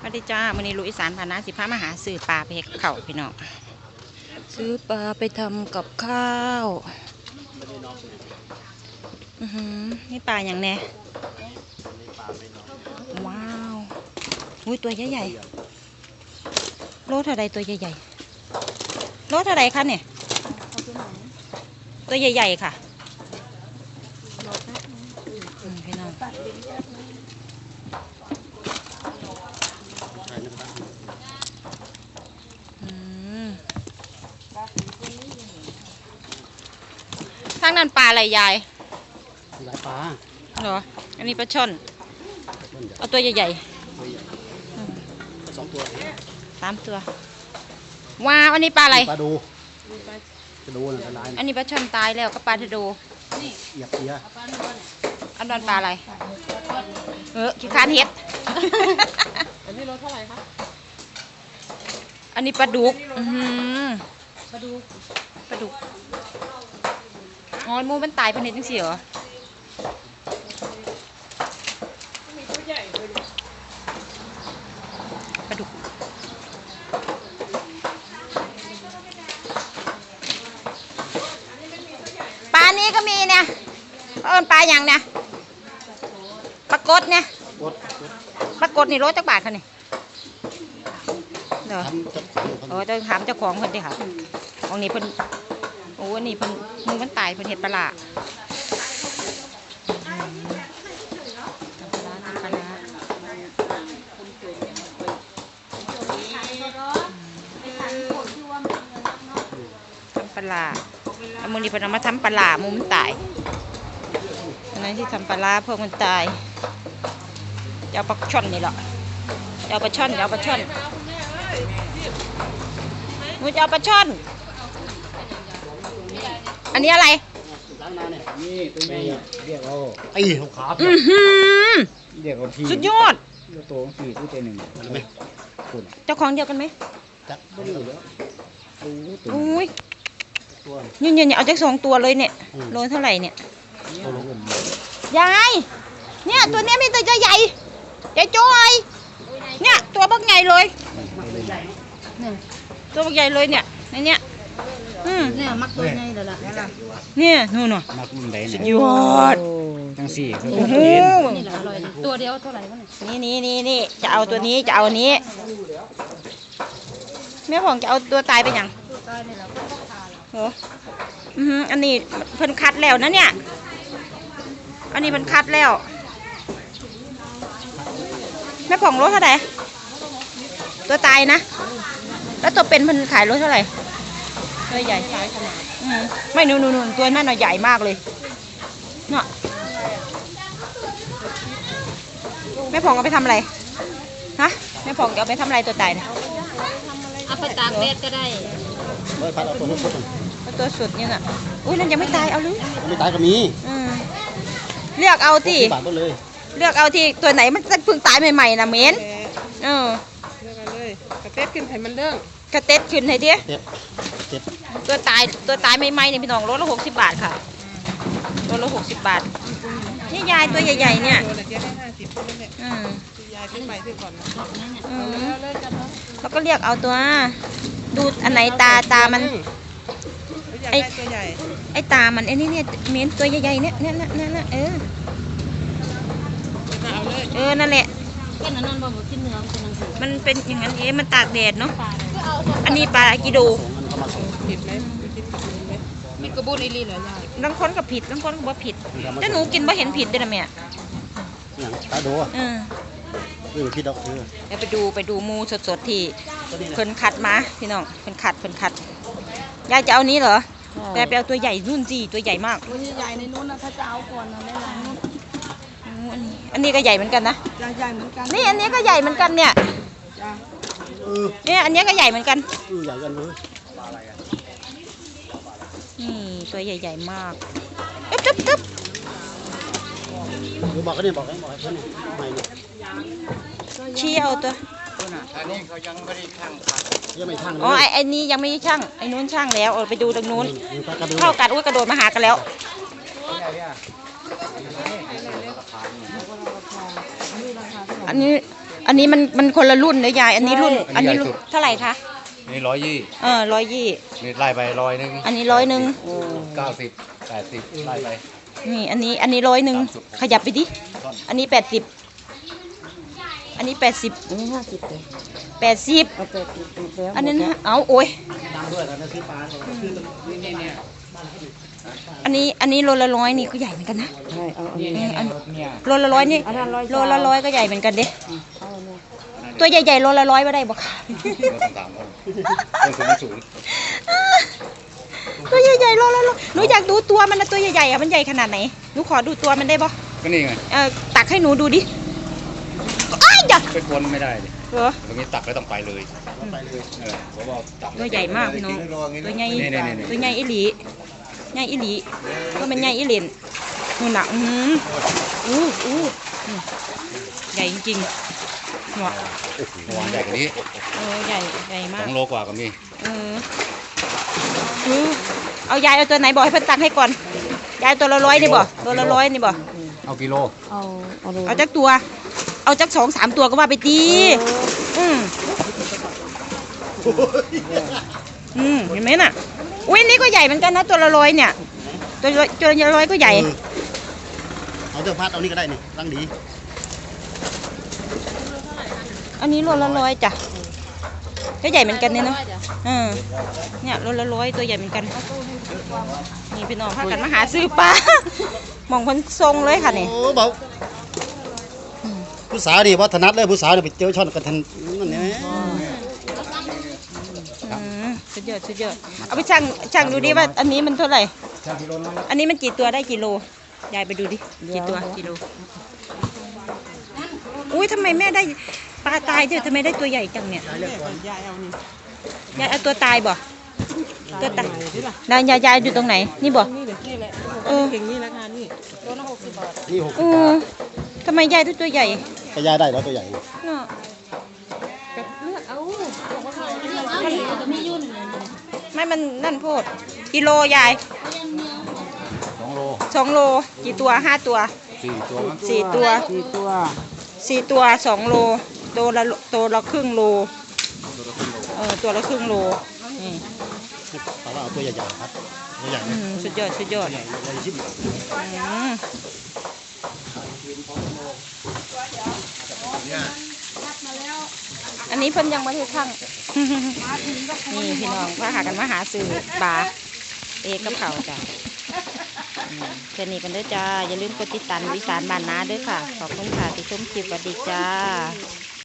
สวัสดีจ้ามื้อนี้ลูกอีสานพานาสิพามาหาซื้อปลาไปเฮ็ดข้าวพี่น้องซื้อปลาไปทำกับข้าวอือหือนี่ปลาอย่างแน่ว้าวอุ้ยตัวใหญ่ๆโลเท่าใดตัวใหญ่ๆโลเท่าใดคะเนี่ยตัวใหญ่ ๆ ค่ะอืมพี่น้อง อืมทางนั้นปลาอะไรยายหลายปลาเหรออันนี้ปลาช่อนต้นใหญ่เอาตัวใหญ่ตัวใหญ่สองตัวๆสามตัวว้าวอันนี้ปลาอะไรปลาดูปลาดูน่ะละลายอันนี้ปลาช่อนตายแล้วก็ปลาทะโดเอียบเอียอันนั้นปลาอะไรเออขี้คร้านเห็ดอันนี้รถเท่าไหร่คะอันนี้ปลาดุกอือหือมาดูปลาดุก อ๋อหมูมันตายเป็นเห็ดจังสิเหรอมีตัวใหญ่เลยปลาดุกปลานี้ก็มีเนี่ยเอินปลาอย่างเนี่ยปลากดเนี่ยกดกดปลากดนี่รสจักบาทคะนี่เด้อทำจับของโอ้ต้องถามเจ้าของเพิ่นดิค่ะของนี้เพิ่น โอ้นี่เพิ่นมือมันตายเพิ่นเห็ดปลาปลาร้าน้ำปลาร้าทำปลาเอามือนี้เพิ่นเอามาทำปลามูมันตายอันนั้นที่ทำปลาร้าพวกมันตายเอาปลาช่อนนี่หรอเอาปลาช่อนเอาปลาช่อนหนูจะเอาปลาช่อน อันนี้อะไรล้างน้ำเนี่ยนี่ตัวแม่เรียกเอาไอ้ของขาอือหือเรียกเอาทีสุดยอดตัวสี่ตัวเจหนึ่งเห็นไหมคุณเจ้าของเดียวกันไหมจับไม่อยู่แล้วดูตัวอุ้ยตัวยืนยันเอาจากสองตัวเลยเนี่ยโลเท่าไหร่เนี่ยตัวลงยายเนี่ยตัวเนี้ยมีตัวใหญ่ใหญ่จ้อยเนี่ยตัวบักใหญ่เลยเนี่ยตัวบักใหญ่เลยเนี่ยในเนี้ย อืมเนี่ยมักตัวใหญ่เลยล่ะเนี่ยนู่นน่ะมักมันได้สุดเนี่ยยอดจังสี่คือโอ้โหนี่แหละอร่อยนะตัวเดียวเท่าไหร่วะเนี่ยนี่นี่นี่นี่จะเอาตัวนี้จะเอาอันนี้แม่ผ่องจะเอาตัวตายไปยังตัวตายนี่แหละก็ต้องทานโหอือหืออันนี้เพิ่นคัดแล้วนะเนี่ย อันนี้เพิ่นคัดแล้วแม่ผ่องรถเท่าไหร่ตัวตายนะ แล้วตัวเป็นเพิ่นขายรถเท่าไหร่ ตัวใหญ่ขายขนาดอืมไม่นู่นนู่นนู่นตัวนั่นน่ะใหญ่มากเลยเนาะแม่ผ่องเอาไปทำอะไรฮะแม่ผ่องจะเอาไปทำอะไรตัวตายเนี่ยเอาไปตากแดดก็ได้เฮ้ยพัดเอาตัวนี้พุทธเอาตัวสุดนี่น่ะอุ้ยนั่นยังไม่ตายเอาเลยไม่ตายก็มีอืมเลือกเอาที่บาทก็เลยเลือกเอาที่ตัวไหนมันเพิ่งตายใหม่ๆนะเหม็นเออเลือกกันเลยกระเต๊ดขึ้นไขมันเรื่องกระเต็ดขึ้นให้ดิเจ็บ เจ็บตัวตายตัวตายใหม่ๆเนี่ยพี่น้องรถละหกสิบบาทค่ะรถละหกสิบบาทนี่ยายตัวใหญ่ๆเนี่ยตัวละเจ๊ให้ห้าสิบคนเนี่ยอืมคือยายซื้อใหม่ซื้อก่อนนะอืมแล้วเลิกกันเนาะแล้วก็เรียกเอาตัว ดูอันไหนตาตามัน อยากได้ตัวใหญ่ไอ้ตามันไอ้นี่เนี่ยเหม็นตัวใหญ่ๆเนี่ยเนี่ยเนี่ยเนี่ยเนี่ยเออเอาเลยเออนั่นแหละแค่นั้นนั่นบ่หมดที่เนื้อมันเป็นนังสือมันเป็นอย่างนั้นเองมันตากแดดเนาะปลาอันนี้ปลากิโดสองอันเข้า มาส่งผิดไหมผิดไหมมีกระบุนอีลีเหรอยายบางคนก็ผิดบางคนก็บ่ผิดเข้ามาแต่หนูกินบ่เห็นผิดเด้อนะแม่อย่างตาดูอะเออเออพี่ดอกเออเดี๋ยวไปดูไปดูหมูสดๆที่ตัวนี้นะเพิ่นคัดมาพี่น้องเพิ่นคัดเพิ่นคัดยายจะเอานี้เหรอแต่ไปเอาตัวใหญ่นู่นสิตัวใหญ่มากตัวใหญ่ในนู้นนะถ้าจะเอาก่อนนะไม่ไรนู้นอืมอันนี้อันนี้ก็ใหญ่เหมือนกันนะใหญ่เหมือนกัน นี่อันนี้ก็ใหญ่เหมือนกันเนี่ยจ้าเออเนี่ยอันนี้ก็ใหญ่เหมือนกันเออใหญ่กันเลย นี่ตัวใหญ่ ๆ มากตึ๊บตึ๊บตึ๊บหรือบอกก็เนี่ยบอกให้บอกให้เพื่อนเนี่ยใหม่เนี่ยชี้เอาตัวยังไม่ทั้งเลยอ๋อไอ้ไอ้นี้ยังไม่ได้ช่างไอ้นู้นช่างแล้วเอาไปดูตรงนู้นนี่ปลากระดูเข้ากันอุ้ยกระโดดมาหากันแล้วอันนี้อันนี้มันมันคนละรุ่นนะยาย อันนี้รุ่น อัอันนนี้นี้ใหญ่รุ่นสุดเท่าไหร่คะ นี่ร้อยยี่เออร้อยยี่ นี่ไล่ไปร้อยหนึ่งอันนี้ร้อยหนึ่ง เก้าสิบแปดสิบไล่ไป นี่อันนี้อันนี้ร้อยหนึ่งขยับไปดิ อันนี้แปดสิบ อันนี้แปดสิบอันนี้ห้าสิบเลยแปดสิบ เอาแปดสิบแล้วอันนั้นเอาโอ้ยดังด้วยตอนนั้นซื้อปลาคือนี่เนี่ยเนี่ยอันนี้อันนี้โลละร้อยนี่ก็ใหญ่เหมือนกันนะใช่เอาอันเนี่ยนี้เนี่ยเนี่ยโลละร้อยนี่อันนั้นร้อยโลละร้อยก็ใหญ่เหมือนกันเด้ เอาอันนี้ ตัวใหญ่ๆโลละร้อยไม่ได้บ่ค่ะเราต้องตามเขาต้นทุนไม่สูงตัวใหญ่ๆโลละร้อยหนูอยากดูตัวมันนะตัวใหญ่ๆอะมันใหญ่ขนาดไหนหนูขอดูตัวมันได้บ่ก็นี่ไงเออตักให้หนูดูดิอ้ายจ้ะไปคนไม่ได้ดิเหรอ ตรงนี้ตักแล้วต้องไปเลยไปเลยเออเพราะว่าตักตัวใหญ่มากพี่น้อง ตัวใหญ่นี่นี่นี่ตัวใหญ่อีหลีใหญ่อีหลีก็เป็นใหญ่อีเหลนนู่นน่ะอืออู้อู้อืมใหญ่จริงๆ หัวระวังใหญ่กว่านี้เออใหญ่ใหญ่สมาอกงโลกว่าก็มีเอออือเอายายเอาตัวไหนบอกให้เพิ่นตักให้ก่อนยายตัวละร้อยนี่บ่ตัวละร้อยนี่บ่เอากิโลเอาเอาเลยเอาจักตัว เอาจักสองสามตัวก็ว่าไปตีอืมอืมเห็นไหมน่ะอุ้ยนี่ก็ใหญ่เหมือนกันนะตัวละร้อยเนี่ย ตัวละตัวละร้อยก็ใหญ่ เอาเจ้าพัดเอานี่ก็ได้นี่ตั้งดี อันนี้โลละร้อยจ้ะก็ใหญ่เหมือนกันเนี่ยเนาะเออเนี่ยโลละร้อยตัวใหญ่เหมือนกัน นี่พี่น้องพากันมาหาซื้อปลามองคนทรงเลยค่ะนี่โอ้เบาผู้สาวนี่วัฒนัดเลยผู้สาวนี่ไปเจอช่อนกันทันนั่นเนี่ยอืมสุดยอดสุดยอดเอาไปช่างช่างดูดิว่า อันนี้มันเท่าไหร่ช่างกิโลน้อยอันนี้มันกี่ตัวได้กี่โลยายไปดูดิกี่ตัวกี่โลอุ้ยทำไมแม่ได้ป ลาตายเดี๋ยวทำไมได้ตัวใหญ่จังเนี่ยยายเอานี่ยายเอาตัวตายบ่ ตัวตายนายยายยายอยู่ตรงไหน นี่บ่ นี่เลยนี่แหละเออถึงนี่ราคานี่ตัวละหกสิบบาทนี่หกเอสิบบาอททำไมยายได้ตัวใหญ่ก็ย้ายได้แล้วตัวใหญ่เนาะเลือกเอาบอกว่าเลือกเอาเลยจะไม่ยุ่นเลยไม่มันนั่นโพดกิโลยายสองโลสองโล กี่ตัวห้าตัวสี่ตัวมั้งสี่ตัวสี่ตัวสี่ตัวสองโล ตัวละตัวละครึ่งโลเออตัวละครึ่งโลนี่แต่ว่าเอาตัวใหญ่ๆครับตัวใหญ่อืมสุดยอดสุดยอดใหญ่ใหญ่ชิบอืมอันนี้เพิ่นยังไม่ได้ทั้งนี่พี่น้องพาหากันมาหาซื้อปลาเอกกับเขาวจ้ะอืมแค่นี้กันเด้อจ้า อย่าลืมกดติดตามวิสานบ้านนาเด้อค่ะ ขอบคุณค่ะที่ชมคลิปสวัสดีจ้า